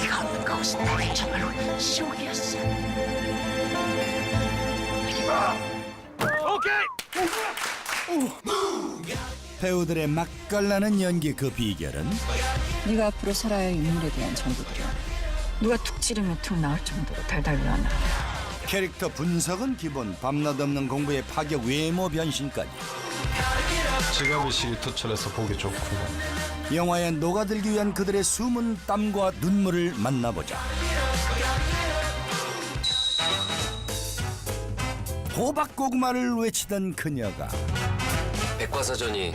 네가 없는 그곳은 나의 정말로 지옥이었어. 배우들의 맛깔나는 연기 그 비결은 네가 앞으로 살아야 할 인물에 대한 정보들이야. 누가 툭 찌르면 툭 나올 정도로 달달하나. 캐릭터 분석은 기본 밤낮 없는 공부의 파격 외모 변신까지 지갑의식이 투철해서 보기 좋구만. 영화에 녹아들기 위한 그들의 숨은 땀과 눈물을 만나보자 호박고구마를 외치던 그녀가 백과사전이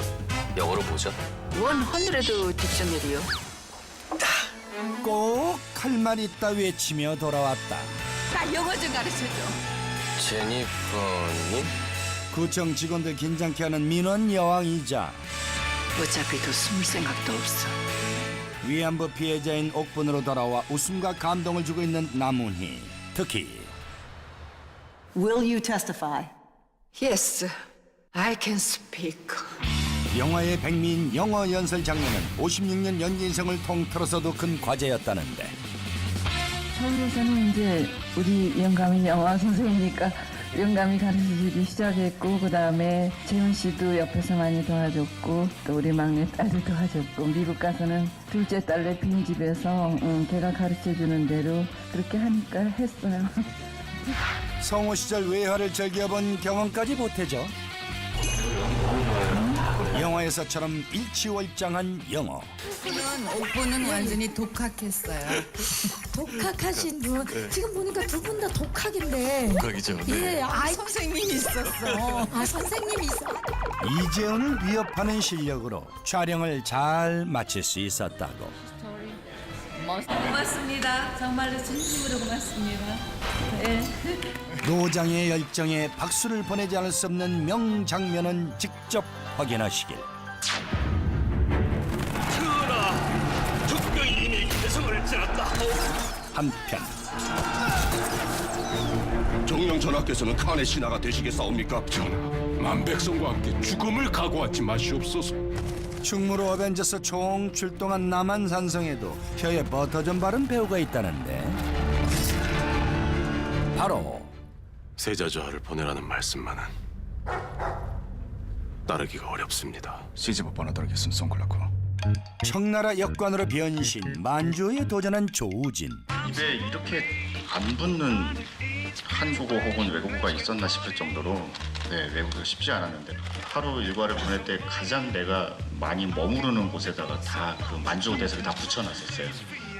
영어로 뭐죠? 원 허늘에도 딕셔너리요. 꼭 할 말 있다 외치며 돌아왔다 나 영어 좀 가르쳐줘. 제니퍼님? 구청 직원들 긴장케 하는 민원 여왕이자 어차피 더 숨을 생각도 없어. 위안부 피해자인 옥분으로 돌아와 웃음과 감동을 주고 있는 남훈희 특히 Will you testify? Yes, I can speak. 영화의 백미인 영어 연설 장면은 56년 연기 인생을 통틀어서도 큰 과제였다는데 서울에서는 이제 우리 영감이 영화 선생이니까 영감이 가르쳐주기 시작했고 그 다음에 재훈 씨도 옆에서 많이 도와줬고 또 우리 막내 딸도 도와줬고 미국 가서는 둘째 딸네 빈집에서 응, 걔가 가르쳐 주는 대로 그렇게 하니까 했어요. 성우 시절 외화를 즐겨본 경험까지 보태죠. 영화에서처럼 일치월장한 영어. 오빠는 완전히 독학했어요. 독학하신 분 지금 보니까 두 분 다 독학인데 독학이죠. 예, 아, 선생님이 있었어. 아 선생님이 있어 이재훈을 위협하는 실력으로 촬영을 잘 마칠 수 있었다고. 고맙습니다. 정말로 진심으로 고맙습니다. 노장의 열정에 박수를 보내지 않을 수 없는 명장면은 직접 확인하시길. 한편 정령 전하께서는 칸의 신하가 되시겠사옵니까? 전하, 만백성과 함께 죽음을 각오하지 마시옵소서. 충무로 어벤져스 총 출동한 남한 산성에도 혀에 버터 좀 바른 배우가 있다는데 바로 세자 저하를 보내라는 말씀만은 따르기가 어렵습니다. 시집을 뻔하도록했음 송클라코. 청나라 역관으로 변신 만주에 도전한 조우진 입에 이렇게 안 붙는 한국어 혹은 외국어가 있었나 싶을 정도로 네, 외국어 쉽지 않았는데 하루 일과를 보낼 때 가장 내가 많이 머무르는 곳에다가 다 그 만주어 대사를 다 붙여놨었어요.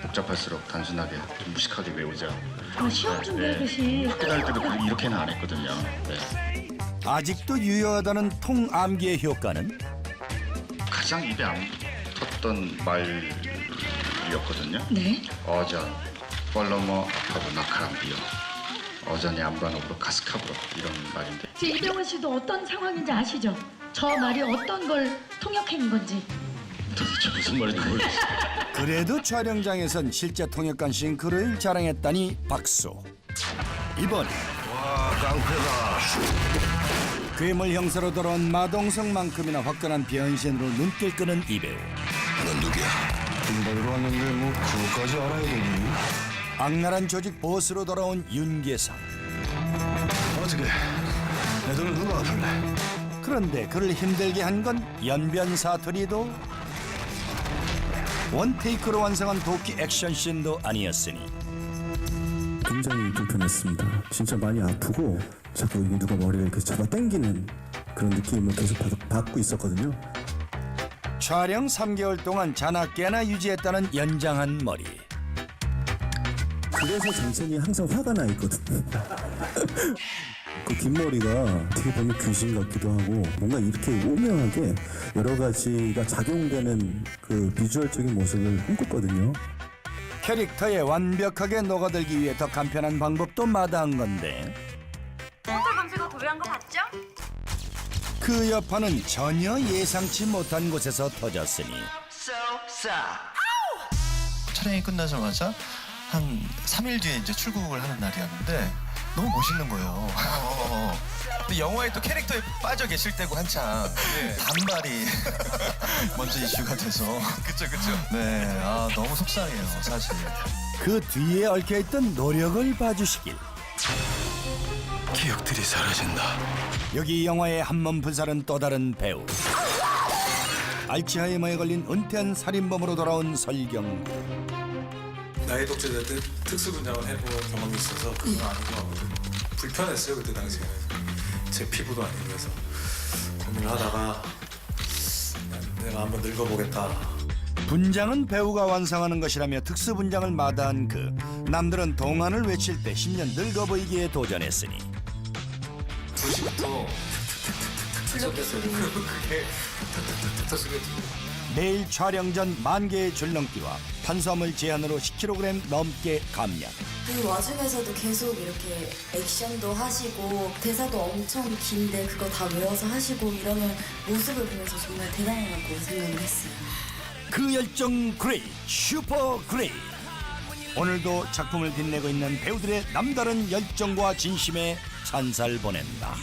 복잡할수록 단순하게 좀 무식하게 외우자. 아, 시험 준비하듯이 학교 다닐 때도 그- 이렇게는 안 했거든요. 네. 아직도 유효하다는 통암기의 효과는 가장 입에 안 붙었던 말이었거든요. 네 어전, 뻘러머 아파도 나카람비요. 어전이 안반옥으로 가스카브로 이런 말인데 제 이병헌 씨도 어떤 상황인지 아시죠? 저 말이 어떤 걸 통역한 건지 도대체 무슨 말인지 모르겠어요. 그래도 촬영장에선 실제 통역관 싱크를 자랑했다니 박수 이번에 와 깡패다. 괴물 형사로 돌아온 마동석만큼이나 화끈한 변신으로 눈길 끄는 이 배우 넌 누구야? 군대로 왔는데 뭐 그거까지 알아야 되니? 악랄한 조직 보스로 돌아온 윤계상 어떻게? 내 돈을 누가 갚을래? 그런데 그를 힘들게 한 건 연변 사투리도 원테이크로 완성한 도끼 액션씬도 아니었으니 굉장히 불편했습니다. 진짜 많이 아프고 자꾸 이게 누가 머리를 이렇게 잡아 당기는 그런 느낌을 계속 받, 받고 있었거든요. 촬영 3개월 동안 자나깨나 유지했다는 연장한 머리 그래서 장첸이 항상 화가 나 있거든요. 그긴 머리가 되게 보면 귀신 같기도 하고 뭔가 이렇게 오묘하게 여러 가지가 작용되는 그 비주얼적인 모습을 꿈꿨거든요. 캐릭터에 완벽하게 녹아들기 위해 더 간편한 방법도 마다한 건데 검색어 도배한 거 봤죠? 그 여파는 전혀 예상치 못한 곳에서 터졌으니 촬영이 끝나자마자 한 3일 뒤에 이제 출국을 하는 날이었는데 너무 멋있는 거예요. 근데 영화에 또 캐릭터에 빠져 계실 때고 한창 단발이 먼저 이슈가 돼서. 그쵸, 그쵸. 네, 아, 너무 속상해요, 사실. 그 뒤에 얽혀있던 노력을 봐주시길 기억들이 사라진다. 여기 영화의 한몸 불살은 또 다른 배우 알츠하이머에 걸린 은퇴한 살인범으로 돌아온 설경구 나이 독재자들 특수분장을 해본 경험이 있어서 그건 아닌 것 같거든요. 불편했어요 그때 당시에는 제 피부도 아니고 그래서 고민을 하다가 내가 한번 늙어보겠다 분장은 배우가 완성하는 것이라며 특수 분장을 마다한 그 남들은 동안을 외칠 때 10년 늙어 보이기에 도전했으니 2시부터 시작했어요 그게 탁탁탁탁 소리가 매일 촬영 전 만 개의 줄넘기와 탄수화물 제한으로 10kg 넘게 감량 그 와중에서도 계속 이렇게 액션도 하시고 대사도 엄청 긴데 그거 다 외워서 하시고 이러는 모습을 보면서 정말 대단하다고 생각을 했어요. 그 열정 그레이 슈퍼 그레이 오늘도 작품을 빛내고 있는 배우들의 남다른 열정과 진심에 찬살 보낸다.